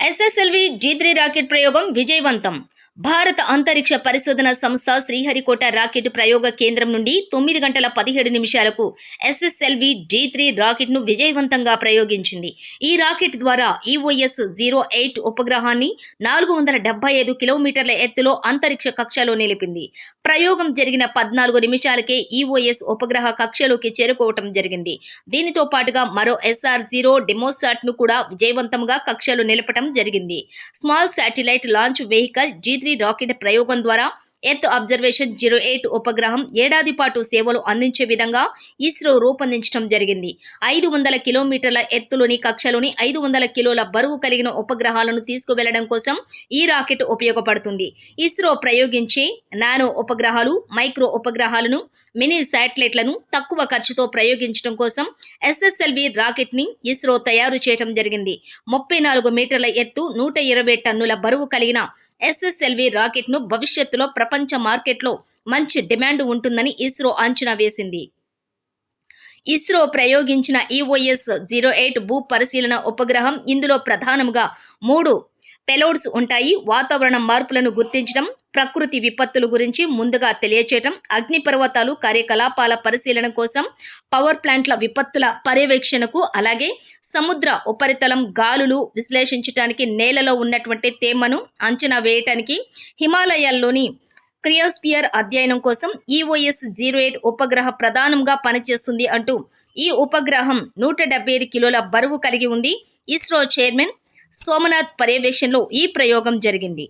SSLV जी three rocket प्रयोग विजयवंत భారత అంతరిక్ష పరిశోధన సంస్థ శ్రీహరికోట రాకెట్ ప్రయోగ కేంద్రం నుండి తొమ్మిది గంటల పదిహేడు నిమిషాలకు ఎస్ఎస్ఎల్వి జీ త్రీ రాకెట్ను విజయవంతంగా ప్రయోగించింది. ఈ రాకెట్ ద్వారా ఈఓఎస్ జీరో ఎయిట్ ఉపగ్రహాన్ని నాలుగు వందల డెబ్బై ఐదు కిలోమీటర్ల ఎత్తులో అంతరిక్ష కక్షలో నిలిపింది. ప్రయోగం జరిగిన పద్నాలుగు నిమిషాలకే ఈఓఎస్ ఉపగ్రహ కక్షలోకి చేరుకోవటం జరిగింది. దీనితో పాటుగా మరో ఎస్ఆర్ జీరో డెమోసాట్ను కూడా విజయవంతంగా కక్షలో నిలపటం జరిగింది. Small satellite launch vehicle G three rocket ప్రయోగం ద్వారా ఎర్త్ అబ్జర్వేషన్ జీరో ఎయిట్ ఉపగ్రహం ఏడాది పాటు సేవలు అందించే విధంగా ఇస్రో రూపొందించడం జరిగింది. ఐదు వందల కిలోమీటర్ల ఎత్తులోని కక్షలోని ఐదు వందల కిలోల బరువు కలిగిన ఉపగ్రహాలను తీసుకువెళ్ళడం కోసం ఈ రాకెట్ ఉపయోగపడుతుంది. ఇస్రో ప్రయోగించే నానో ఉపగ్రహాలు మైక్రో ఉపగ్రహాలను మినీ శాటిలైట్లను తక్కువ ఖర్చుతో ప్రయోగించడం కోసం ఎస్ఎస్ఎల్వి రాకెట్ని ఇస్రో తయారు చేయడం జరిగింది. ముప్పై నాలుగు మీటర్ల ఎత్తు నూట ఇరవై టన్నుల బరువు కలిగిన ఎస్ఎస్ఎల్వి రాకెట్ను భవిష్యత్తులో ప్రపంచ మార్కెట్లో మంచి డిమాండ్ ఉంటుందని ఇస్రో అంచనా వేసింది. ఇస్రో ప్రయోగించిన ఈఓఎస్ జీరో ఎయిట్ భూ పరిశీలన ఉపగ్రహం ఇందులో ప్రధానంగా మూడు పెలోడ్స్ ఉంటాయి. వాతావరణ మార్పులను గుర్తించడం ప్రకృతి విపత్తుల గురించి ముందుగా తెలియచేయటం అగ్నిపర్వతాలు కార్యకలాపాల పరిశీలన కోసం పవర్ ప్లాంట్ల విపత్తుల పర్యవేక్షణకు అలాగే సముద్ర ఉపరితలం గాలులు విశ్లేషించడానికి నేలలో ఉన్నటువంటి తేమను అంచనా వేయటానికి హిమాలయాల్లోని క్రియోస్పియర్ అధ్యయనం కోసం ఈఓఎస్ జీరో ఎయిట్ ఉపగ్రహ ప్రధానంగా పనిచేస్తుంది అంటూ ఈ ఉపగ్రహం నూట డెబ్బై ఐదు కిలోల బరువు కలిగి ఉంది. ఇస్రో చైర్మన్ సోమనాథ్ పర్యవేక్షణలో ఈ ప్రయోగం జరిగింది.